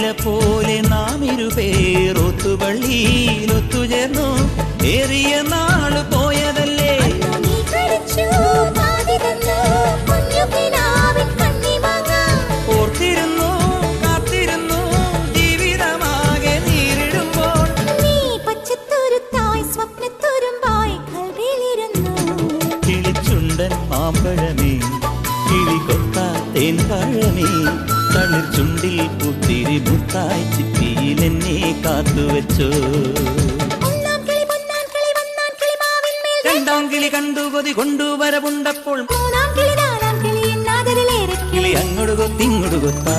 പോലെ നാം ഇരുപേർ ഒത്തുപള്ളിയിൽ ഒത്തുചേർന്നു. ഏറിയ നാൾ പോയതല്ലേ? ഓർത്തിരുന്നു കാത്തിരുന്നു ജീവിതമാകെ നേരിടുമ്പോൾ. നീ പച്ചത്തുരുത്തായി സ്വപ്നത്തുരുമ്പായി കൽവിലിരുന്നു കിളിച്ചുണ്ടൻ മാമ്പഴമേ തേൻപഴമേ തളിർ ചുണ്ടിൽ പുത്തിരി മുത്തായി ചിപ്പിയിൽ എന്നെ കാത്തുവെച്ചോ രണ്ടാം കിളി കണ്ടു കൊതി കൊണ്ടുവരവുണ്ടപ്പോൾ മൂന്നാം കിളി നാലാം കിളി അങ്ങോട്ട് കൊത്തിങ്ങോട്ട് കൊത്താ.